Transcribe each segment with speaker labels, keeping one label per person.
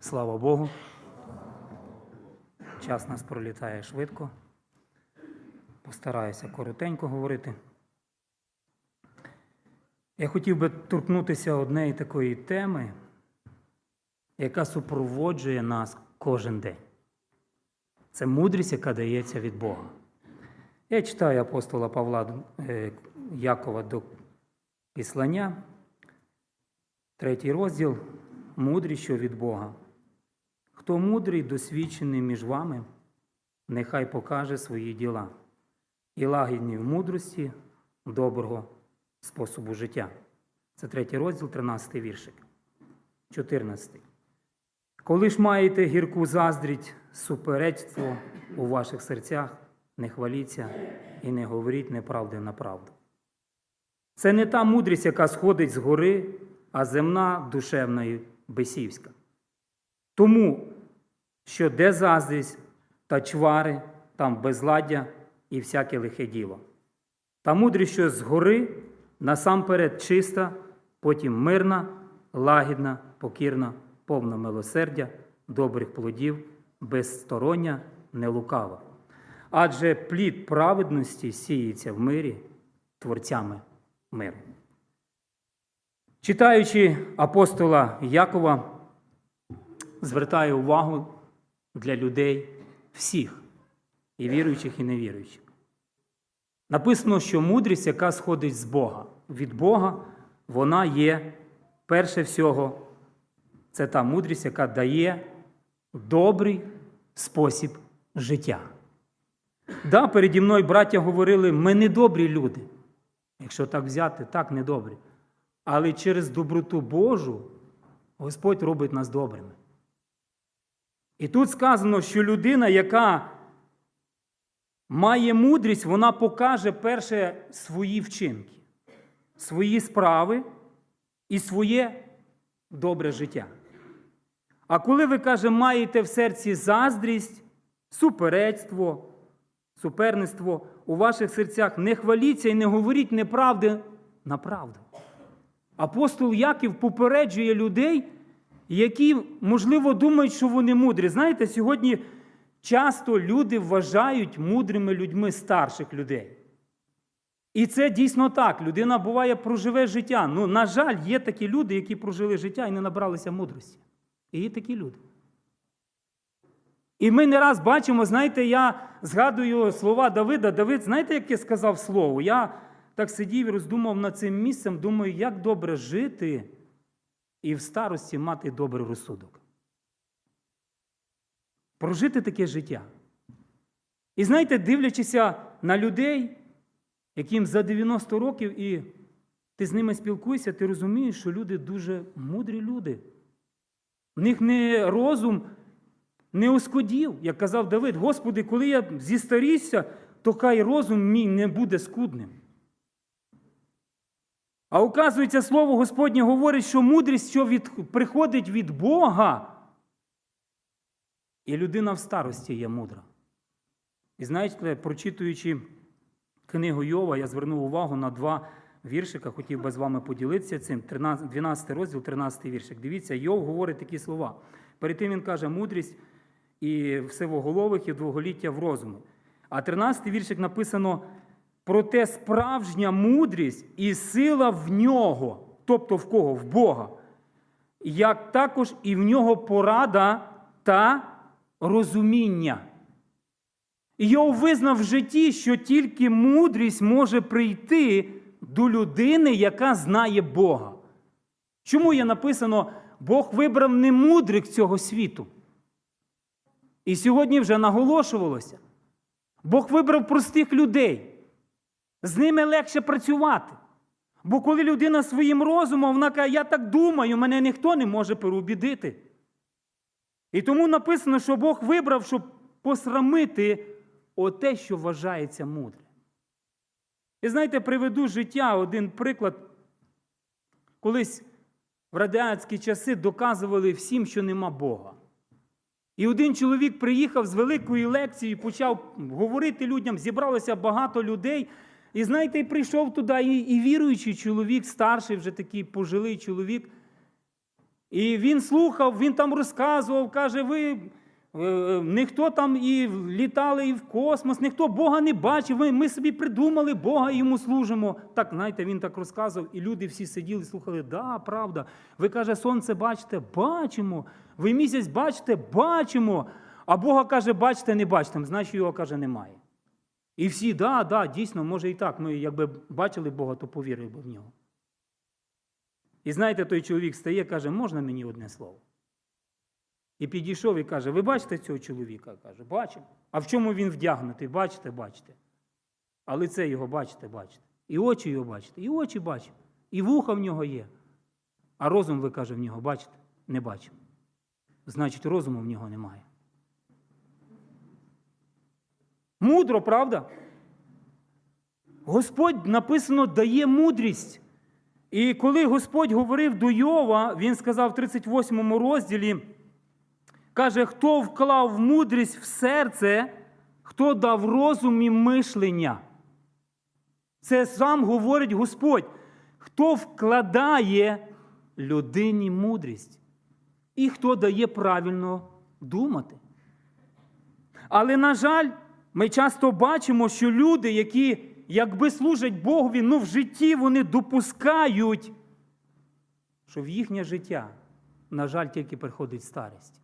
Speaker 1: Слава Богу. Час нас пролітає швидко. Постараюся коротенько говорити. Я хотів би торкнутися однієї такої теми, яка супроводжує нас кожен день. Це мудрість, яка дається від Бога. Я читаю апостола Павла е, Якова до післання, третій розділ мудрість, що від Бога. Хто мудрий, досвідчений між вами, нехай покаже свої діла і лагідні в мудрості доброго способу життя. Це третій розділ, 13 віршик. 14. Коли ж маєте гірку заздріть, суперечство у ваших серцях, не хваліться і не говоріть неправди на правду. Це не та мудрість, яка сходить з гори, а земна, душевна і бесівська. Тому, що де заздрість та чвари, там безладдя і всяке лихе діло. Та мудрість, що згори, насамперед чиста, потім мирна, лагідна, покірна, повна милосердя, добрих плодів, безстороння, нелукава. Адже плід праведності сіється в мирі творцями миру. Читаючи апостола Якова, звертаю увагу для людей всіх, і віруючих, і невіруючих. Написано, що мудрість, яка сходить з Бога, від Бога, вона є перше всього, це та мудрість, яка дає добрий спосіб життя. Да, переді мною браття говорили, ми не добрі люди. Якщо так взяти, так недобрі. Але через доброту Божу Господь робить нас добрими. І тут сказано, що людина, яка має мудрість, вона покаже перше свої вчинки, свої справи і своє добре життя. А коли ви каже, маєте в серці заздрість, суперечство, суперництво у ваших серцях, не хваліться і не говоріть неправди на правду. Апостол Яків попереджує людей, які, можливо, думають, що вони мудрі. Знаєте, сьогодні часто люди вважають мудрими людьми старших людей. І це дійсно так. Людина буває проживе життя. Ну, на жаль, є такі люди, які прожили життя і не набралися мудрості. І є такі люди. І ми не раз бачимо, знаєте, я згадую слова Давида. Давид, знаєте, яке сказав слово? Я так сидів і роздумав над цим місцем, думаю, як добре жити і в старості мати добрий розсудок. Прожити таке життя. І знаєте, дивлячися на людей, яким за 90 років, і ти з ними спілкуєшся, ти розумієш, що люди дуже мудрі люди. В них не розум не оскудів, як казав Давид, Господи, коли я зістарівся, то хай розум мій не буде скудним. А оказується, слово Господнє говорить, що мудрість, що від, приходить від Бога, і людина в старості є мудра. І знаєте, прочитуючи книгу Йова, я звернув увагу на два віршика, хотів би з вами поділитися цим. 13, 12 розділ, 13 віршик. Дивіться, Йов говорить такі слова. Перед тим він каже, мудрість і всевоголових, і довголіття в розумі. А 13 віршик написано: проте справжня мудрість і сила в нього, тобто в кого? В Бога, як також і в нього порада та розуміння. І Йов визнав в житті, що тільки мудрість може прийти до людини, яка знає Бога. Чому є написано, Бог вибрав не мудрих цього світу? І сьогодні вже наголошувалося. Бог вибрав простих людей. З ними легше працювати. Бо коли людина своїм розумом, вона каже, я так думаю, мене ніхто не може переубідити. І тому написано, що Бог вибрав, щоб посрамити оте, що вважається мудре. І знаєте, приведу життя один приклад. Колись в радянські часи доказували всім, що нема Бога. І один чоловік приїхав з великою лекцією, почав говорити людям, зібралося багато людей. І знаєте, прийшов туди і, віруючий чоловік, старший, вже такий пожилий чоловік. І він слухав, він там розказував, каже, ви е, ніхто там і літали і в космос, ніхто Бога не бачив. Ми собі придумали Бога і йому служимо. Так, знаєте, він так розказував, і люди всі сиділи і слухали, да, правда. Ви каже, сонце бачите, бачимо. Ви місяць бачите, бачимо. А Бога каже, бачите, не бачите, значить його каже, немає. І всі, да, да, дійсно, може і так. Ми якби бачили Бога, то повірили б в нього. І знаєте, той чоловік стає, каже, можна мені одне слово? І підійшов і каже: Ви бачите цього чоловіка? Каже, бачимо. А в чому він вдягнутий? Бачите, бачите. А лице його бачите, бачите. І очі його бачите, і очі бачимо, і вуха в нього є. А розум, ви каже, в нього, бачите, не бачимо. Значить, розуму в нього немає. Мудро, правда? Господь написано дає мудрість. І коли Господь говорив до Йова, він сказав в 38 розділі, каже, хто вклав мудрість в серце, хто дав розум і мишлення. Це сам говорить Господь, хто вкладає людині мудрість і хто дає правильно думати. Але, на жаль, ми часто бачимо, що люди, які якби служать Богові, ну в житті вони допускають, що в їхнє життя, на жаль, тільки приходить старість.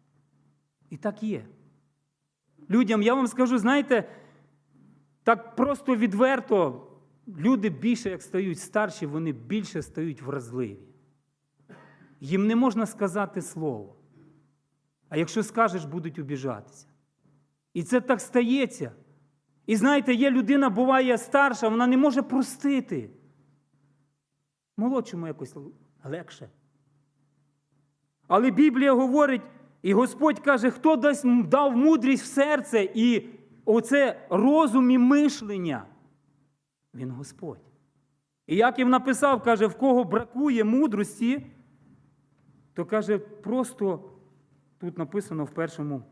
Speaker 1: І так є. Людям, я вам скажу, знаєте, так просто відверто, люди більше, як стають старші, вони більше стають вразливі. Їм не можна сказати слово. А якщо скажеш, будуть обіжатися. І це так стається. І знаєте, є людина, буває старша, вона не може простити. Молодшому якось легше. Але Біблія говорить, і Господь каже, хто дасть, дав мудрість в серце і оце розум і мишлення. Він Господь. І Яків написав, каже, в кого бракує мудрості, то каже, просто тут написано в першому,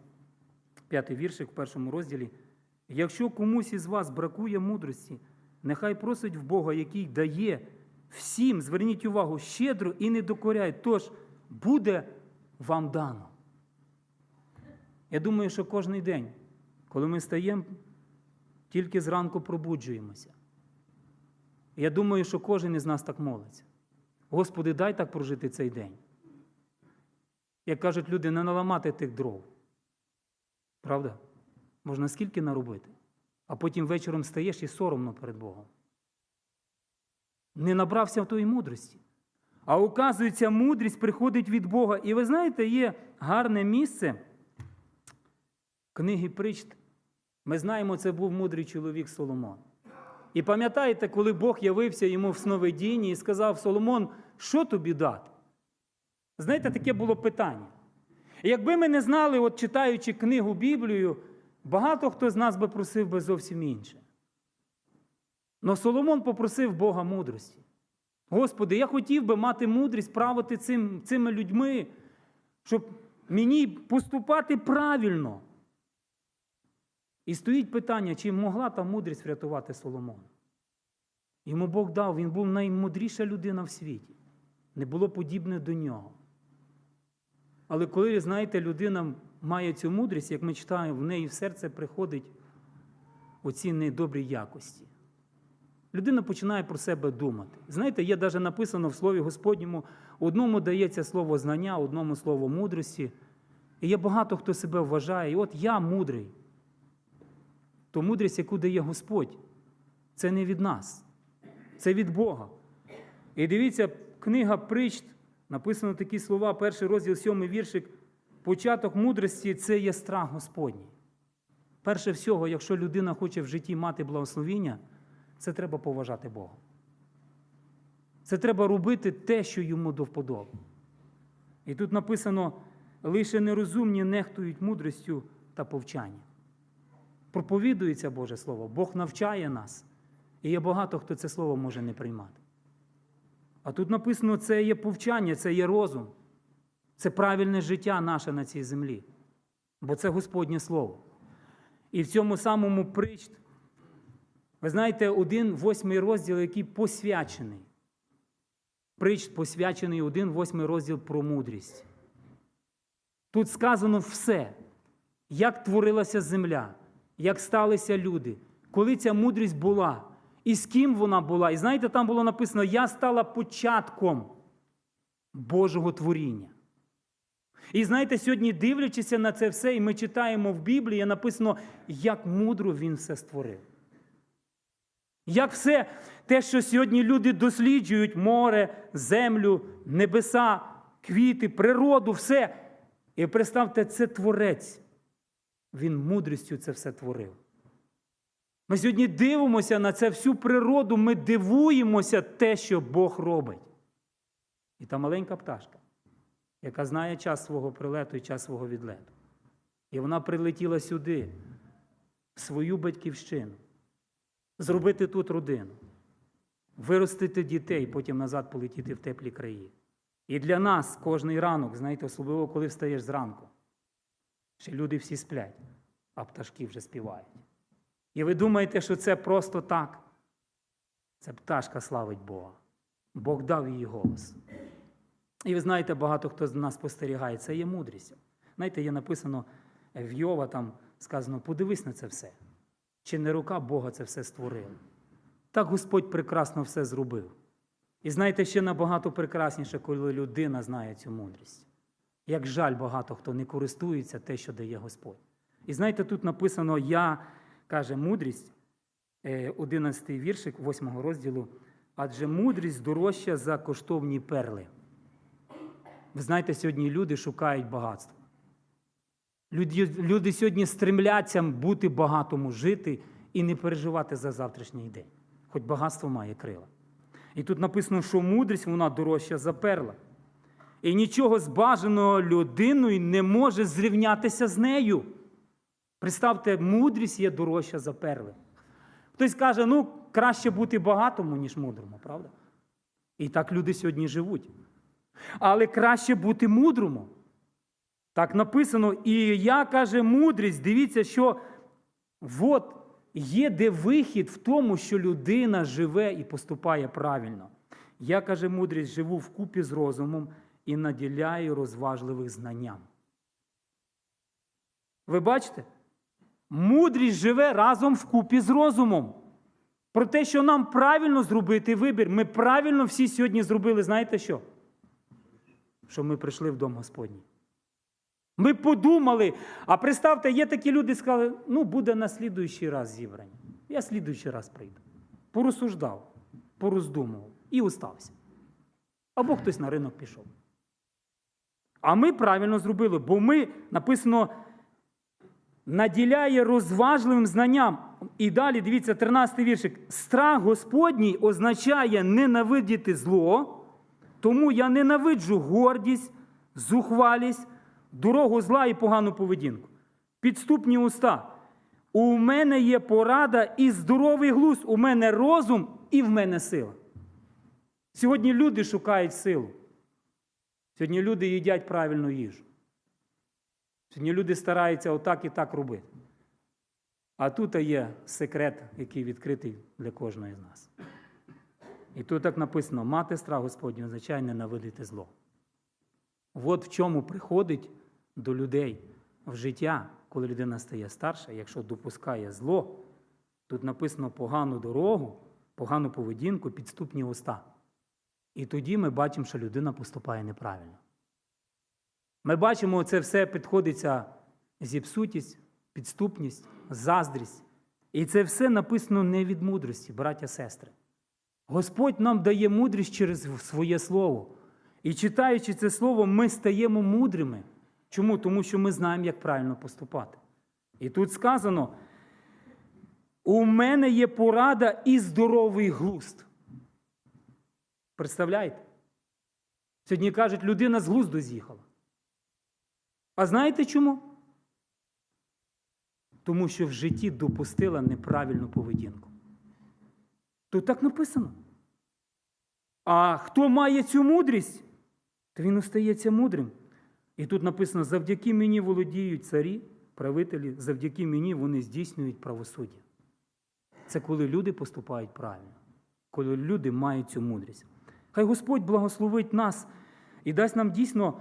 Speaker 1: п'ятий віршик, в першому розділі. Якщо комусь із вас бракує мудрості, нехай просить в Бога, який дає всім, зверніть увагу, щедро і не докоряє, тож буде вам дано. Я думаю, що кожен день, коли ми стаємо, тільки зранку пробуджуємося. Я думаю, що кожен із нас так молиться. Господи, дай так прожити цей день. Як кажуть люди, не наламати тих дров. Правда? Можна скільки наробити, а потім вечором стаєш і соромно перед Богом. Не набрався в тої мудрості. А оказується, мудрість приходить від Бога. І ви знаєте, є гарне місце книги Причт. Ми знаємо, це був мудрий чоловік Соломон. І пам'ятаєте, коли Бог явився йому в сновидінні і сказав Соломон, що тобі дати? Знаєте, таке було питання. І якби ми не знали, от читаючи книгу Біблію, багато хто з нас би просив би зовсім інше. Но Соломон попросив Бога мудрості. Господи, я хотів би мати мудрість правити цим, цими людьми, щоб мені поступати правильно. І стоїть питання, чи могла та мудрість врятувати Соломона. Йому Бог дав, він був наймудріша людина в світі. Не було подібне до нього. Але коли, знаєте, людина має цю мудрість, як ми читаємо, в неї в серце приходить оці недобрі якості. Людина починає про себе думати. Знаєте, є навіть написано в Слові Господньому, одному дається слово знання, одному слово мудрості. І є багато хто себе вважає, і от я мудрий. То мудрість, яку дає Господь, це не від нас, це від Бога. І дивіться, книга Причт, написано такі слова, перший розділ, сьомий віршик. Початок мудрості це є страх Господній. Перше всього, якщо людина хоче в житті мати благословіння, це треба поважати Бога. Це треба робити те, що йому до вподоби. І тут написано: лише нерозумні нехтують мудростю та повчанням. Проповідується Боже Слово, Бог навчає нас. І є багато хто це слово може не приймати. А тут написано, це є повчання, це є розум, це правильне життя наше на цій землі. Бо це Господнє Слово. І в цьому самому причт, ви знаєте, один восьмий розділ, який посвячений. притч посвячений один восьмий розділ про мудрість. Тут сказано все, як творилася земля, як сталися люди, коли ця мудрість була, і з ким вона була. І знаєте, там було написано: Я стала початком Божого творіння. І знаєте, сьогодні, дивлячися на це все, і ми читаємо в Біблії, написано, як мудро він все створив. Як все те, що сьогодні люди досліджують море, землю, небеса, квіти, природу, все. І представте, це творець. Він мудрістю це все творив. Ми сьогодні дивимося на це всю природу, ми дивуємося те, що Бог робить. І та маленька пташка, яка знає час свого прилету і час свого відлету. І вона прилетіла сюди, в свою батьківщину, зробити тут родину, виростити дітей, потім назад полетіти в теплі краї. І для нас кожний ранок, знаєте, особливо коли встаєш зранку, ще люди всі сплять, а пташки вже співають. І ви думаєте, що це просто так? Це пташка славить Бога. Бог дав їй голос. І ви знаєте, багато хто з нас спостерігає, це є мудрість. Знаєте, є написано в Йова, там сказано, подивись на це все. Чи не рука Бога це все створила? Так Господь прекрасно все зробив. І знаєте, ще набагато прекрасніше, коли людина знає цю мудрість. Як жаль, багато хто не користується те, що дає Господь. І знаєте, тут написано Я, каже, мудрість, 11 віршик 8 розділу, адже мудрість дорожча за коштовні перли. Ви знаєте, сьогодні люди шукають багатство. Люди, люди сьогодні стремляться бути багатому, жити і не переживати за завтрашній день, хоч багатство має крила. І тут написано, що мудрість вона дорожча за перла. І нічого з бажаного людиною не може зрівнятися з нею. Представте, мудрість є дорожча за перли. Хтось каже, ну, краще бути багатому, ніж мудрому, правда? І так люди сьогодні живуть. Але краще бути мудрому. Так написано, і я каже, мудрість, дивіться, що от є де вихід в тому, що людина живе і поступає правильно. Я каже, мудрість живу вкупі з розумом і наділяю розважливих знанням. Ви бачите? Мудрість живе разом вкупі з розумом. Про те, що нам правильно зробити вибір. Ми правильно всі сьогодні зробили, знаєте що? Що ми прийшли в дом Господній. Ми подумали, а представте, є такі люди, сказали, ну, буде на слідуючий раз зібрання. Я слідуючий раз прийду. Порозсуждав, пороздумував і остався. Або хтось на ринок пішов. А ми правильно зробили, бо ми написано наділяє розважливим знанням. І далі, дивіться, 13 віршик. Страх Господній означає ненавидіти зло, тому я ненавиджу гордість, зухвалість, дорогу зла і погану поведінку. Підступні уста. У мене є порада і здоровий глузд, у мене розум і в мене сила. Сьогодні люди шукають силу. Сьогодні люди їдять правильну їжу. Сьогодні люди стараються отак і так робити. А тут є секрет, який відкритий для кожного з нас. І тут так написано: мати страх Господній означає ненавидити зло. От в чому приходить до людей в життя, коли людина стає старша, якщо допускає зло, тут написано погану дорогу, погану поведінку, підступні уста. І тоді ми бачимо, що людина поступає неправильно. Ми бачимо, це все підходиться зіпсутість, підступність, заздрість. І це все написано не від мудрості, браття сестри. Господь нам дає мудрість через своє слово. І читаючи це слово, ми стаємо мудрими. Чому? Тому що ми знаємо, як правильно поступати. І тут сказано: у мене є порада і здоровий глузд. Представляєте? Сьогодні кажуть, людина з глузду з'їхала. А знаєте чому? Тому що в житті допустила неправильну поведінку. Тут так написано. А хто має цю мудрість, то він остається мудрим. І тут написано: завдяки мені володіють царі, правителі, завдяки мені вони здійснюють правосуддя. Це коли люди поступають правильно, коли люди мають цю мудрість. Хай Господь благословить нас і дасть нам дійсно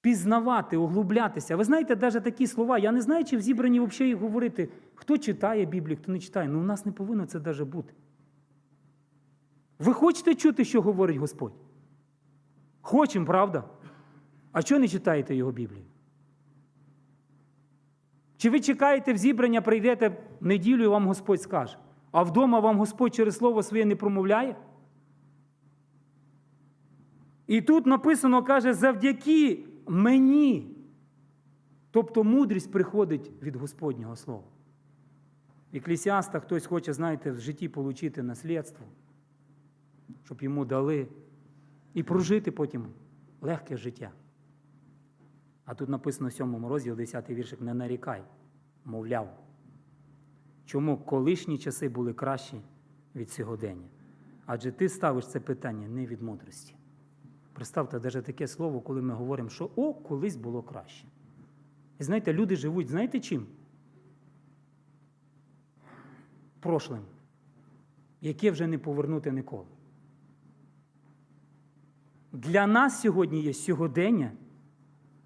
Speaker 1: пізнавати, углублятися. Ви знаєте, навіть такі слова, я не знаю, чи в зібранні взагалі їх говорити, хто читає Біблію, хто не читає. Ну у нас не повинно це навіть бути. Ви хочете чути, що говорить Господь? Хочемо, правда? А чого не читаєте його Біблію? Чи ви чекаєте в зібрання, прийдете в неділю і вам Господь скаже, а вдома вам Господь через слово своє не промовляє? І тут написано, каже, завдяки мені. Тобто мудрість приходить від Господнього Слова. Еклесіаста хтось хоче, знаєте, в житті отримати наслідство, щоб йому дали і прожити потім легке життя. А тут написано в 7 розділі, 10 віршик, не нарікай, мовляв. Чому колишні часи були кращі від сьогодення? Адже ти ставиш це питання не від мудрості. Представте, навіть таке слово, коли ми говоримо, що о, колись було краще. І знаєте, люди живуть, знаєте чим? Прошлим, яке вже не повернути ніколи. Для нас сьогодні є сьогодення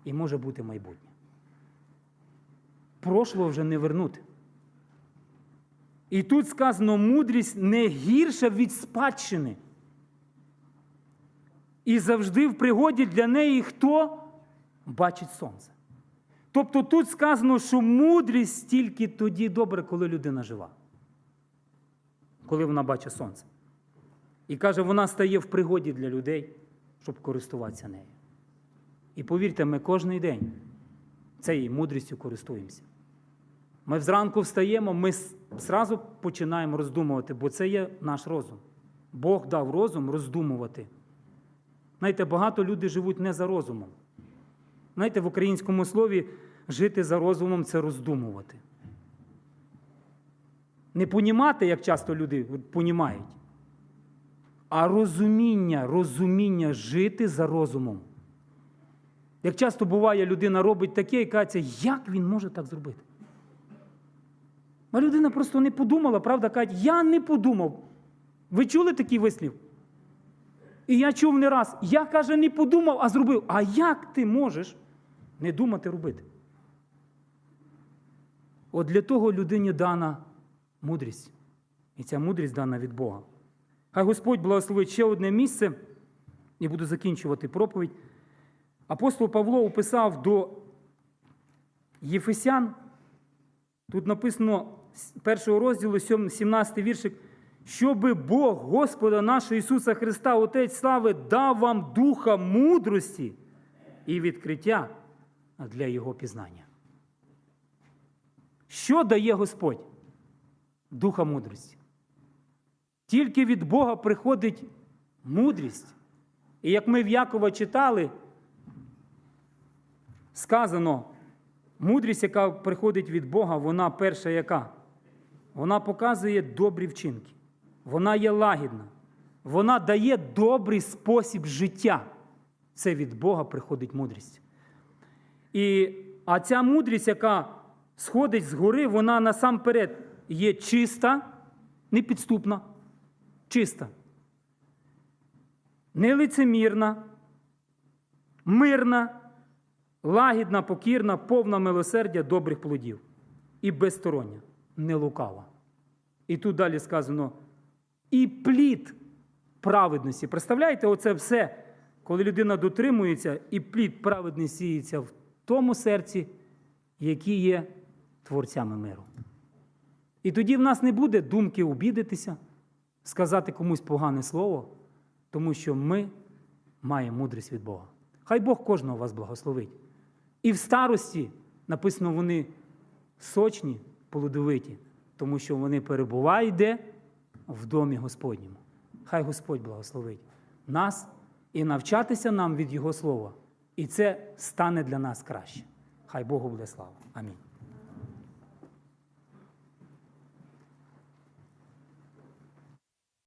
Speaker 1: і може бути майбутнє. Прошлого вже не вернути. І тут сказано, мудрість не гірша від спадщини. І завжди в пригоді для неї хто бачить сонце. Тобто тут сказано, що мудрість тільки тоді добре, коли людина жива, коли вона бачить сонце. І каже, вона стає в пригоді для людей, щоб користуватися нею. І повірте, ми кожен день цією мудрістю користуємося. Ми зранку встаємо, ми зразу починаємо роздумувати, бо це є наш розум. Бог дав розум роздумувати. Знаєте, багато людей живуть не за розумом. Знаєте, в українському слові жити за розумом це роздумувати. Не понімати, як часто люди понімають, а розуміння, розуміння жити за розумом. Як часто буває, людина робить таке і каже, як він може так зробити? А людина просто не подумала, правда, каже, я не подумав. Ви чули такий вислів? І я чув не раз. Я, каже, не подумав, а зробив. А як ти можеш не думати робити? От для того людині дана мудрість. І ця мудрість дана від Бога. Хай Господь благословить ще одне місце, і буду закінчувати проповідь. Апостол Павло описав до Єфесян, тут написано першого розділу, 17 віршик, щоби Бог Господа нашого Ісуса Христа, Отець слави, дав вам духа мудрості і відкриття для Його пізнання. Що дає Господь? Духа мудрості. Тільки від Бога приходить мудрість. І як ми в Якова читали, сказано, мудрість, яка приходить від Бога, вона перша яка? Вона показує добрі вчинки. Вона є лагідна. Вона дає добрий спосіб життя. Це від Бога приходить мудрість. І, А ця мудрість, яка сходить з гори, вона насамперед є чиста, непідступна, чиста, нелицемірна, мирна, лагідна, покірна, повна милосердя добрих плодів і безстороння, не лукава. І тут далі сказано і плід праведності. Представляєте, оце все, коли людина дотримується, і плід праведності сіється в тому серці, які є творцями миру. І тоді в нас не буде думки обідатися, сказати комусь погане слово, тому що ми маємо мудрість від Бога. Хай Бог кожного вас благословить. І в старості написано, вони сочні, плодовиті, тому що вони перебувають де? В домі Господньому. Хай Господь благословить нас і навчатися нам від Його слова. І це стане для нас краще. Хай Богу буде слава. Амінь.